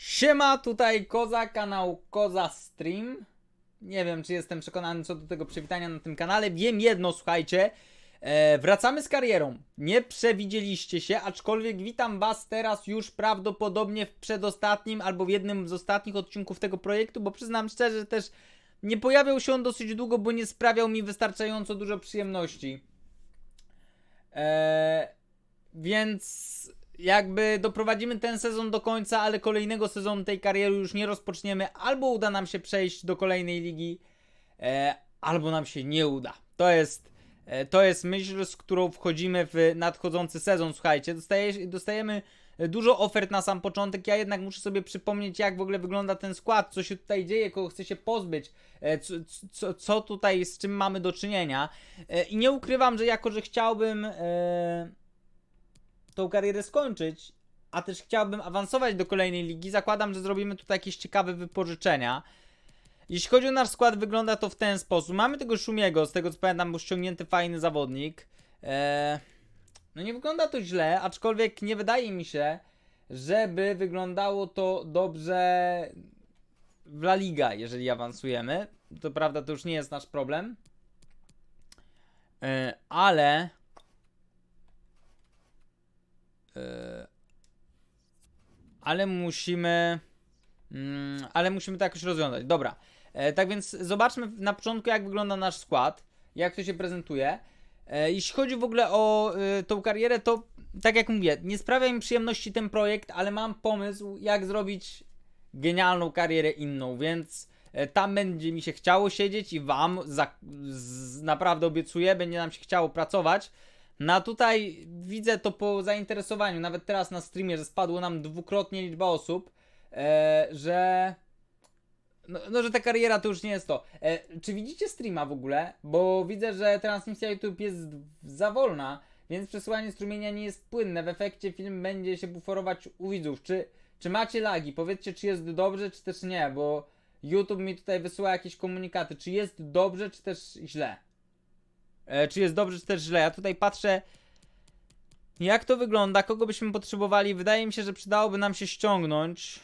Siema, tutaj Koza, kanał Koza Stream. Nie wiem, czy jestem przekonany co do tego przywitania na tym kanale. Wiem jedno, słuchajcie. E, wracamy z karierą. Nie przewidzieliście się, aczkolwiek witam Was teraz już prawdopodobnie w przedostatnim albo w jednym z ostatnich odcinków tego projektu, bo przyznam szczerze, że też nie pojawiał się on dosyć długo, bo nie sprawiał mi wystarczająco dużo przyjemności. Eee, więc jakby doprowadzimy ten sezon do końca, ale kolejnego sezonu tej kariery już nie rozpoczniemy. Albo uda nam się przejść do kolejnej ligi, e, albo nam się nie uda. To jest, e, to jest myśl, z którą wchodzimy w nadchodzący sezon. Słuchajcie, dostaje, dostajemy dużo ofert na sam początek. Ja jednak muszę sobie przypomnieć, jak w ogóle wygląda ten skład, co się tutaj dzieje, kogo chcę się pozbyć, e, co, co, co tutaj z czym mamy do czynienia. E, I nie ukrywam, że jako, że chciałbym. E, tą karierę skończyć, a też chciałbym awansować do kolejnej ligi, zakładam, że zrobimy tutaj jakieś ciekawe wypożyczenia. Jeśli chodzi o nasz skład, wygląda to w ten sposób. Mamy tego Szumiego, z tego co pamiętam, był ściągnięty fajny zawodnik. Eee, no nie wygląda to źle, aczkolwiek nie wydaje mi się, żeby wyglądało to dobrze w La Liga, jeżeli awansujemy. To prawda, to już nie jest nasz problem. Eee, ale ale musimy. mm, Ale musimy to jakoś rozwiązać. Dobra. E, Tak więc zobaczmy na początku, jak wygląda nasz skład, jak to się prezentuje. E, Jeśli chodzi w ogóle o y, tą karierę, to tak jak mówię, nie sprawia mi przyjemności ten projekt, ale mam pomysł, jak zrobić genialną karierę inną, więc e, tam będzie mi się chciało siedzieć i wam za, z, naprawdę obiecuję, będzie nam się chciało pracować. No tutaj widzę to po zainteresowaniu, nawet teraz na streamie, że spadło nam dwukrotnie liczba osób, e, że... No, no, że ta kariera to już nie jest to. E, czy widzicie streama w ogóle? Bo widzę, że transmisja YouTube jest za wolna, więc przesyłanie strumienia nie jest płynne. W efekcie film będzie się buforować u widzów. Czy, czy macie lagi? Powiedzcie, czy jest dobrze, czy też nie, bo YouTube mi tutaj wysyła jakieś komunikaty. Czy jest dobrze, czy też źle? E, czy jest dobrze, czy też źle. Ja tutaj patrzę, jak to wygląda, kogo byśmy potrzebowali. Wydaje mi się, że przydałoby nam się ściągnąć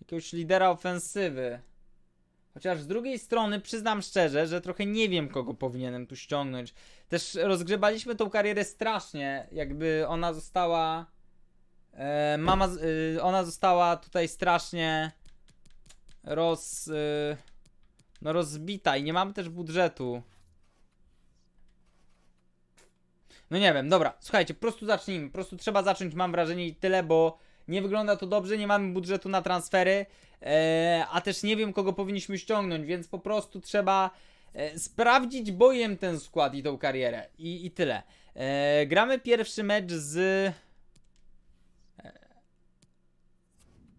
jakiegoś lidera ofensywy. Chociaż z drugiej strony przyznam szczerze, że trochę nie wiem, kogo powinienem tu ściągnąć. Też rozgrzebaliśmy tą karierę strasznie, jakby ona została. E, mama, y, ona została tutaj strasznie roz. Y, no rozbita i nie mamy też budżetu. No nie wiem, dobra, słuchajcie, po prostu zacznijmy. Po prostu trzeba zacząć, mam wrażenie, i tyle, bo nie wygląda to dobrze, nie mamy budżetu na transfery, e, a też nie wiem, kogo powinniśmy ściągnąć, więc po prostu trzeba e, sprawdzić bojem ten skład i tą karierę. I, i tyle. E, gramy pierwszy mecz z. e,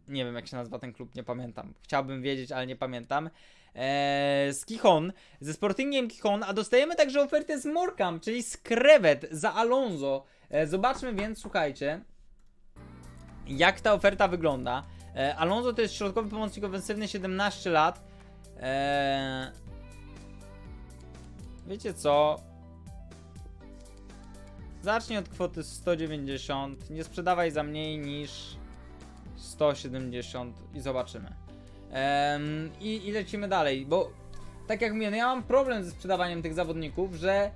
Nie wiem, jak się nazywa ten klub, nie pamiętam. Chciałbym wiedzieć, ale nie pamiętam. Eee, z Kichon, ze Sportingiem Kichon, a dostajemy także ofertę z Morkam, czyli z Krewet za Alonso. E, zobaczmy więc, słuchajcie, jak ta oferta wygląda. E, Alonso to jest środkowy pomocnik ofensywny, 17 lat. Wiecie co? Zacznij od kwoty 190, nie sprzedawaj za mniej niż 170 i zobaczymy. Em, i, I lecimy dalej, bo tak jak mówię, no ja mam problem ze sprzedawaniem tych zawodników, że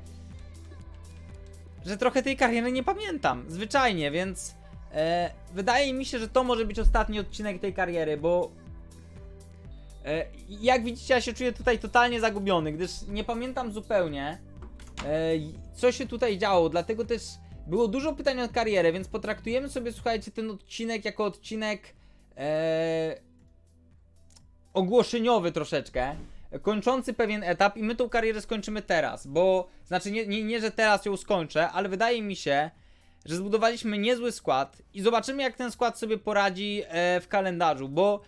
że trochę tej kariery nie pamiętam, zwyczajnie, więc e, wydaje mi się, że to może być ostatni odcinek tej kariery, bo e, jak widzicie, ja się czuję tutaj totalnie zagubiony, gdyż nie pamiętam zupełnie e, co się tutaj działo, dlatego też było dużo pytań o karierę, więc potraktujemy sobie, słuchajcie, ten odcinek jako odcinek e, ogłoszeniowy troszeczkę, kończący pewien etap i my tą karierę skończymy teraz, bo znaczy nie, nie, nie, że teraz ją skończę, ale wydaje mi się, że zbudowaliśmy niezły skład i zobaczymy jak ten skład sobie poradzi e, w kalendarzu, bo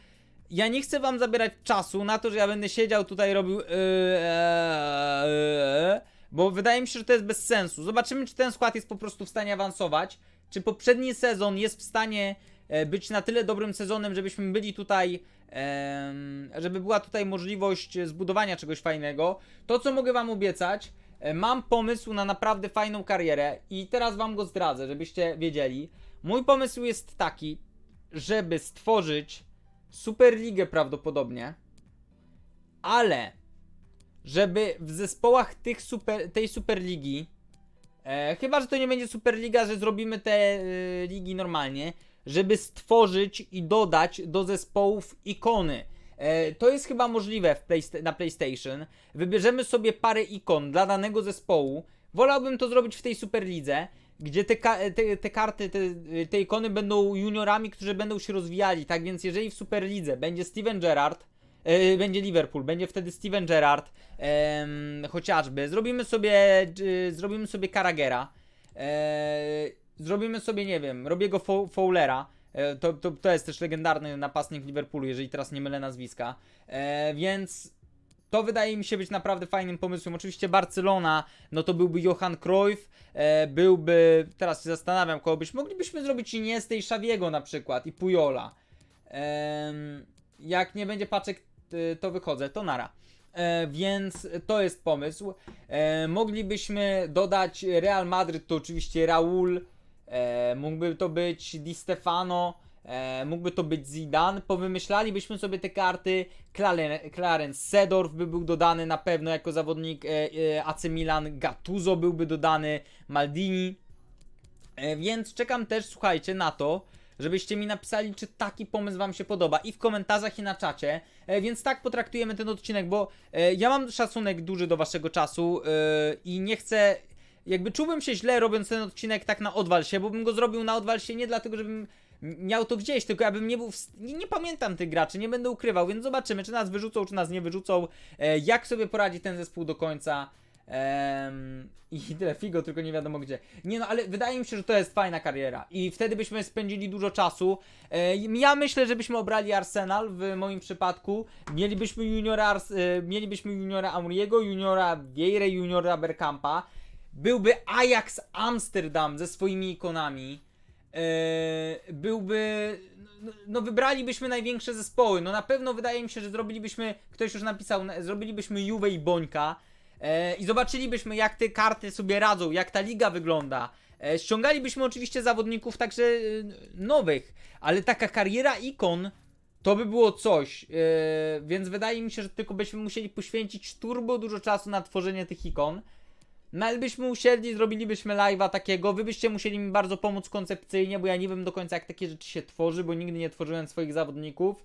ja nie chcę wam zabierać czasu na to, że ja będę siedział tutaj robił yy, yy, bo wydaje mi się, że to jest bez sensu. Zobaczymy czy ten skład jest po prostu w stanie awansować, czy poprzedni sezon jest w stanie e, być na tyle dobrym sezonem, żebyśmy byli tutaj, żeby była tutaj możliwość zbudowania czegoś fajnego. To, co mogę Wam obiecać, e, mam pomysł na naprawdę fajną karierę i teraz Wam go zdradzę, żebyście wiedzieli. Mój pomysł jest taki, żeby stworzyć Superligę prawdopodobnie, ale żeby w zespołach tych super, tej Superligi, e, chyba że to nie będzie Superliga, że zrobimy te e, ligi normalnie, żeby stworzyć i dodać do zespołów ikony. E, to jest chyba możliwe na PlayStation. Wybierzemy sobie parę ikon dla danego zespołu. Wolałbym to zrobić w tej Superlidze, gdzie te, te, te karty, te, te ikony będą juniorami, którzy będą się rozwijali. Tak więc, jeżeli w Superlidze będzie Steven Gerrard, e, będzie Liverpool, będzie wtedy Steven Gerrard, chociażby. Zrobimy sobie, e, zrobimy sobie Carragera, e, zrobimy sobie, nie wiem, Robiego Fo- Fowlera. E, To, to, to jest też legendarny napastnik Liverpoolu, jeżeli teraz nie mylę nazwiska. E, więc to wydaje mi się być naprawdę fajnym pomysłem. Oczywiście Barcelona, no to byłby Johan Cruyff, e, byłby, teraz się zastanawiam, kogo byśmy, moglibyśmy zrobić i Xaviego na przykład, i Pujola. Em, jak nie będzie paczek, y, to wychodzę, to nara. E, więc to jest pomysł. E, moglibyśmy dodać Real Madryt, to oczywiście Raul, e, mógłby to być Di Stefano, e, mógłby to być Zidane. Powymyślalibyśmy sobie te karty. Claren- Clarence Sedorf by był dodany na pewno jako zawodnik e, e, AC Milan, Gattuso byłby dodany, Maldini. E, więc czekam też, słuchajcie, na to, żebyście mi napisali, czy taki pomysł Wam się podoba i w komentarzach, i na czacie. E, więc tak potraktujemy ten odcinek, bo e, ja mam szacunek duży do Waszego czasu e, i nie chcę. Jakby czułbym się źle robiąc ten odcinek tak na odwal się, bo bym go zrobił na odwal się nie dlatego, żebym miał to gdzieś, tylko abym nie był. W... Nie, nie pamiętam tych graczy, nie będę ukrywał, więc zobaczymy, czy nas wyrzucą, czy nas nie wyrzucą. E, jak sobie poradzi ten zespół do końca. Em, I tyle figo, tylko nie wiadomo gdzie. Nie no, ale wydaje mi się, że to jest fajna kariera. I wtedy byśmy spędzili dużo czasu. E, ja myślę, że byśmy obrali Arsenal w moim przypadku. Mielibyśmy juniora, e, mielibyśmy juniora Amuriego, juniora Vieira, juniora Berkampa. Byłby Ajax Amsterdam ze swoimi ikonami. E, byłby. No, no, wybralibyśmy największe zespoły. No na pewno wydaje mi się, że zrobilibyśmy. Ktoś już napisał, na- zrobilibyśmy Juve i Bońka. E, I zobaczylibyśmy, jak te karty sobie radzą, jak ta liga wygląda. E, ściągalibyśmy oczywiście zawodników także e, nowych, ale taka kariera ikon to by było coś. E, więc wydaje mi się, że tylko byśmy musieli poświęcić turbo dużo czasu na tworzenie tych ikon. No byśmy usiedli, zrobilibyśmy live'a takiego, wy byście musieli mi bardzo pomóc koncepcyjnie, bo ja nie wiem do końca jak takie rzeczy się tworzy, bo nigdy nie tworzyłem swoich zawodników.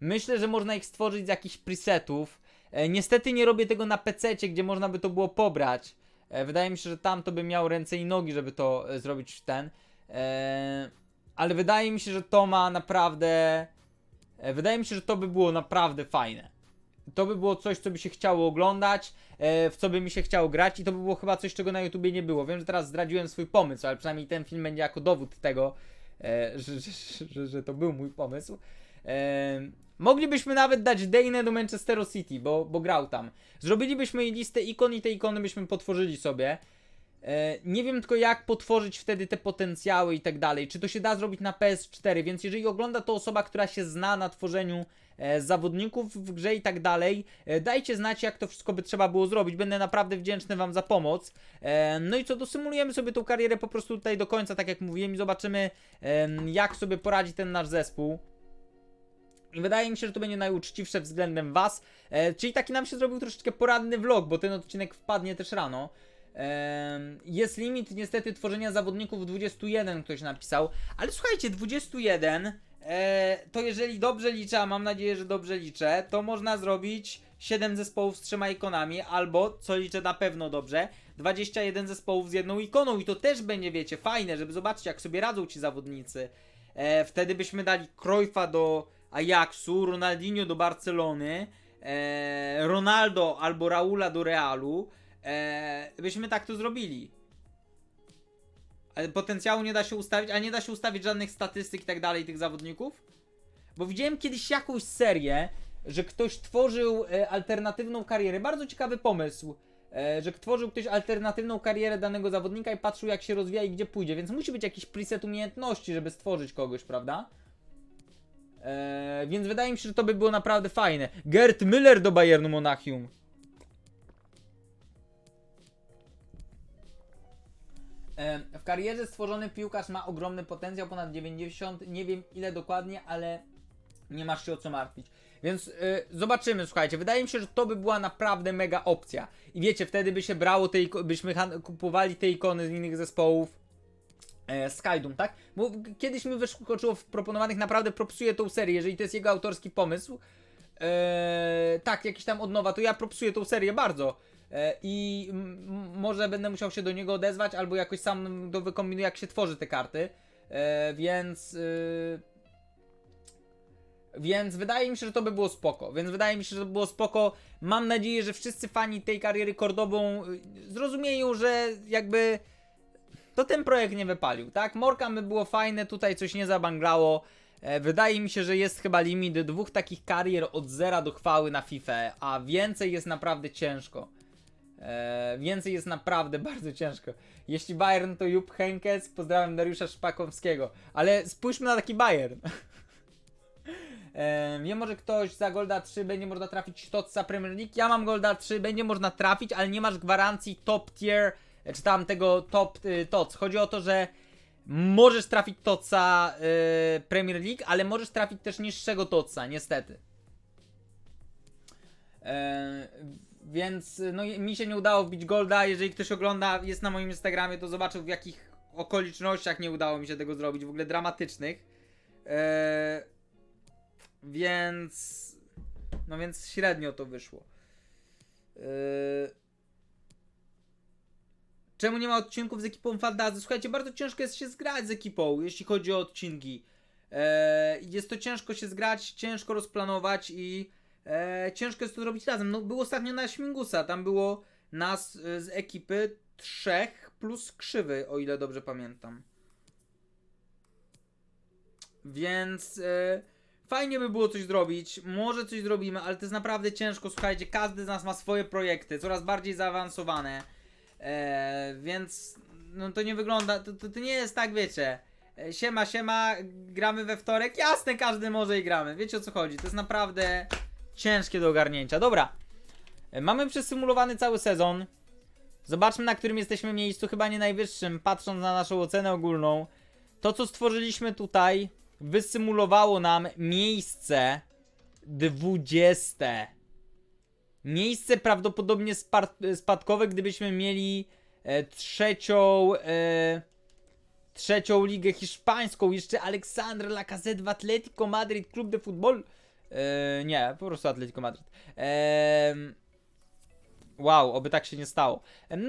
Myślę, że można ich stworzyć z jakichś presetów. E, niestety nie robię tego na PC, gdzie można by to było pobrać. E, wydaje mi się, że tam to by miał ręce i nogi, żeby to e, zrobić w ten. E, ale wydaje mi się, że to ma naprawdę. E, wydaje mi się, że to by było naprawdę fajne. To by było coś, co by się chciało oglądać, e, w co by mi się chciało grać i to by było chyba coś, czego na YouTubie nie było. Wiem, że teraz zdradziłem swój pomysł, ale przynajmniej ten film będzie jako dowód tego, e, że, że, że, że to był mój pomysł. E, moglibyśmy nawet dać Dane do Manchesteru City, bo, bo grał tam. Zrobilibyśmy listę ikon i te ikony byśmy potworzyli sobie. E, nie wiem tylko jak potworzyć wtedy te potencjały i tak dalej. Czy to się da zrobić na PS4, więc jeżeli ogląda to osoba, która się zna na tworzeniu e, zawodników w grze i tak dalej, e, dajcie znać jak to wszystko by trzeba było zrobić. Będę naprawdę wdzięczny Wam za pomoc. No i co, dosymulujemy sobie tą karierę po prostu tutaj do końca, tak jak mówiłem i zobaczymy jak sobie poradzi ten nasz zespół. I wydaje mi się, że to będzie najuczciwsze względem Was. Czyli taki nam się zrobił troszeczkę poradny vlog, bo ten odcinek wpadnie też rano. Jest limit niestety tworzenia zawodników 21, ktoś napisał. Ale słuchajcie, 21 e, to jeżeli dobrze liczę, a mam nadzieję, że dobrze liczę, to można zrobić 7 zespołów z trzema ikonami, albo, co liczę na pewno dobrze, 21 zespołów z jedną ikoną. I to też będzie, wiecie, fajne, żeby zobaczyć, jak sobie radzą ci zawodnicy. E, wtedy byśmy dali Cruyffa do Ajaxu, Ronaldinho do Barcelony, e, Ronaldo albo Raula do Realu. E, byśmy tak to zrobili. Ale potencjału nie da się ustawić, a nie da się ustawić żadnych statystyk i tak dalej tych zawodników? Bo widziałem kiedyś jakąś serię, że ktoś tworzył e, alternatywną karierę. Bardzo ciekawy pomysł. E, że tworzył ktoś alternatywną karierę danego zawodnika i patrzył jak się rozwija i gdzie pójdzie. Więc musi być jakiś preset umiejętności, żeby stworzyć kogoś, prawda? E, więc wydaje mi się, że to by było naprawdę fajne. Gerd Müller do Bayernu Monachium. W karierze stworzony piłkarz ma ogromny potencjał, ponad 90, nie wiem ile dokładnie, ale nie masz się o co martwić. Więc y, zobaczymy, słuchajcie. Wydaje mi się, że to by była naprawdę mega opcja. I wiecie, wtedy by się brało te byśmy kupowali te ikony z innych zespołów. E, Skydum, tak? Bo kiedyś mi wyskoczyło w proponowanych, naprawdę propsuję tą serię, jeżeli to jest jego autorski pomysł. E, tak, jakiś tam od nowa, to ja propsuję tą serię bardzo. E, I może będę musiał się do niego odezwać, albo jakoś sam do wykombinuję, jak się tworzy te karty. E, więc. y, więc wydaje mi się, że to by było spoko. Więc wydaje mi się, że to by było spoko. Mam nadzieję, że wszyscy fani tej kariery Cordobą y, zrozumieją, że jakby to ten projekt nie wypalił, tak? Morkam by było fajne, tutaj coś nie zabanglało. E, wydaje mi się, że jest chyba limit dwóch takich karier od zera do chwały na FIFA, a więcej jest naprawdę ciężko. E, więcej jest naprawdę bardzo ciężko. Jeśli Bayern to Jupp Heynckes, pozdrawiam Dariusza Szpakowskiego. Ale spójrzmy na taki Bayern. E, wiem, może ktoś za Golda 3 będzie można trafić Totsa Premier League. Ja mam Golda 3, będzie można trafić, ale nie masz gwarancji top tier, e, czy tam tego top y. Chodzi o to, że możesz trafić Totsa y, Premier League, ale możesz trafić też niższego Totsa, niestety. E, więc no, i- mi się nie udało wbić Golda. Jeżeli ktoś ogląda, jest na moim Instagramie, to zobaczył w jakich okolicznościach nie udało mi się tego zrobić, w ogóle dramatycznych. E, więc. No więc średnio to wyszło. Yy... Czemu nie ma odcinków z ekipą Fantazy? Słuchajcie, bardzo ciężko jest się zgrać z ekipą, jeśli chodzi o odcinki. E, jest to ciężko się zgrać, ciężko rozplanować i e, ciężko jest to zrobić razem. No, było ostatnio na Śmigusa, tam było nas e, z ekipy trzech plus krzywy, o ile dobrze pamiętam. Więc e, fajnie by było coś zrobić. Może coś zrobimy, ale to jest naprawdę ciężko. Słuchajcie, każdy z nas ma swoje projekty, coraz bardziej zaawansowane. E, więc no to nie wygląda. To, to, to nie jest tak, wiecie. e, Siema, siema, gramy we wtorek. Jasne, każdy może i gramy. Wiecie o co chodzi. To jest naprawdę ciężkie do ogarnięcia. Dobra. E, Mamy przesymulowany cały sezon. Zobaczmy, na którym jesteśmy miejscu. Chyba nie najwyższym, patrząc na naszą ocenę ogólną. To, co stworzyliśmy tutaj, wysymulowało nam miejsce 20. Miejsce prawdopodobnie spadkowe, gdybyśmy mieli e, trzecią. E, trzecią ligę hiszpańską. Jeszcze Alexandre Lacazette w Atletico Madrid, Club de Futbol. E, nie, po prostu Atletico Madrid. Ehm, Wow, oby tak się nie stało.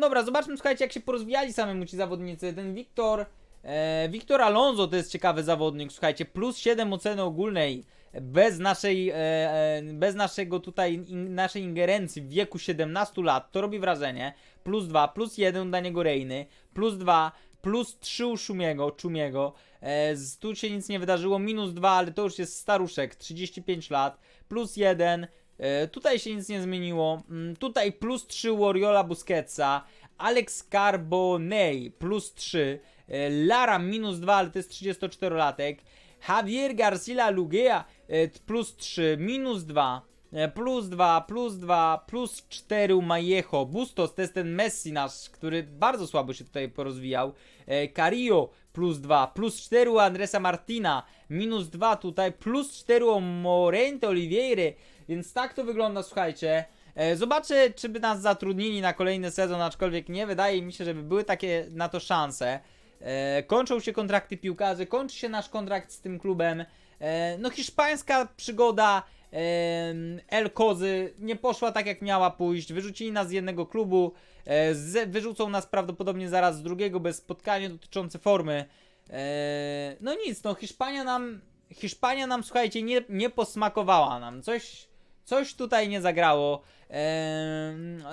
Dobra, zobaczmy, słuchajcie, jak się porozwijali samemu ci zawodnicy. Ten Wiktor, e, Wiktor Alonso to jest ciekawy zawodnik, słuchajcie, plus 7 oceny ogólnej, bez naszej, e, e, bez naszego tutaj, in, naszej ingerencji w wieku 17 lat, to robi wrażenie. Plus 2, plus 1 dla niego Rejny, plus 2, plus 3 u Szumiego, Czumiego. E, tu się nic nie wydarzyło, minus 2, ale to już jest staruszek, 35 lat, plus 1, E, Tutaj się nic nie zmieniło. Mm, Tutaj plus 3 Wariola Busquetsa. Alex Carbonell plus 3. e, Lara minus 2, ale to jest 34-latek. Javier Garcia Lugea plus 3, minus 2. e, Plus 2, plus 2, plus 4 u Majecho. Bustos to jest ten Messi nasz, który bardzo słabo się tutaj porozwijał. E, Carillo plus 2, plus 4 u Andresa Martina, minus 2 tutaj, plus 4 u Morente Oliveira. Więc tak to wygląda, słuchajcie. E, Zobaczę, czy by nas zatrudnili na kolejny sezon, aczkolwiek nie wydaje mi się, żeby były takie na to szanse. E, kończą się kontrakty piłkarzy, kończy się nasz kontrakt z tym klubem. E, no, hiszpańska przygoda El Kozy nie poszła tak, jak miała pójść. Wyrzucili nas z jednego klubu, e, wyrzucą nas prawdopodobnie zaraz z drugiego bez spotkania dotyczące formy. E, no nic, no Hiszpania nam, Hiszpania nam, słuchajcie, nie, nie posmakowała nam. Coś, coś tutaj nie zagrało.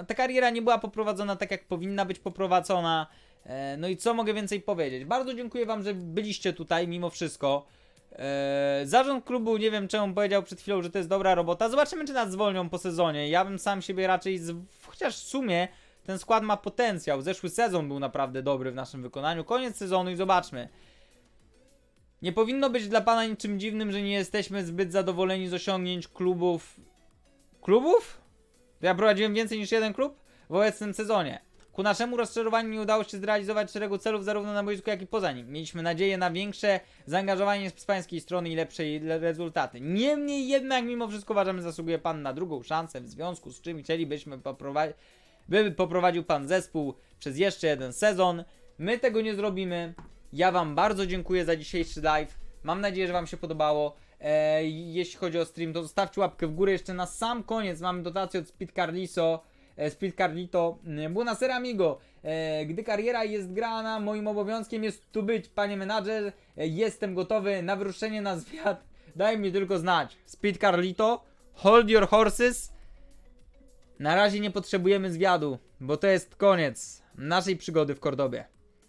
Ta kariera nie była poprowadzona tak, jak powinna być poprowadzona. Eee, no i co mogę więcej powiedzieć? Bardzo dziękuję Wam, że byliście tutaj mimo wszystko. Eee, zarząd klubu, nie wiem czemu powiedział przed chwilą, że to jest dobra robota. Zobaczymy, czy nas zwolnią po sezonie. Ja bym sam siebie raczej, z... chociaż w sumie ten skład ma potencjał. Zeszły sezon był naprawdę dobry w naszym wykonaniu. Koniec sezonu i zobaczmy. Nie powinno być dla pana niczym dziwnym, że nie jesteśmy zbyt zadowoleni z osiągnięć klubów. Klubów? Ja prowadziłem więcej niż jeden klub w obecnym sezonie. Ku naszemu rozczarowaniu nie udało się zrealizować szeregu celów zarówno na boisku, jak i poza nim. Mieliśmy nadzieję na większe zaangażowanie z pańskiej strony i lepsze le- rezultaty. Niemniej jednak, mimo wszystko uważamy, zasługuje pan na drugą szansę, w związku z czym chcielibyśmy poprowadzić, by poprowadził pan zespół przez jeszcze jeden sezon. My tego nie zrobimy. Ja wam bardzo dziękuję za dzisiejszy live. Mam nadzieję, że wam się podobało. E, jeśli chodzi o stream, to zostawcie łapkę w górę. Jeszcze na sam koniec mamy dotację od Speed Carliso. E, Speed Carlito. Mm, Buonasera amigo. E, gdy kariera jest grana, moim obowiązkiem jest tu być, panie menadżer. E, jestem gotowy na wyruszenie na zwiat. Daj mi tylko znać. Speed Carlito. Hold your horses. Na razie nie potrzebujemy zwiadu, bo to jest koniec naszej przygody w Kordobie.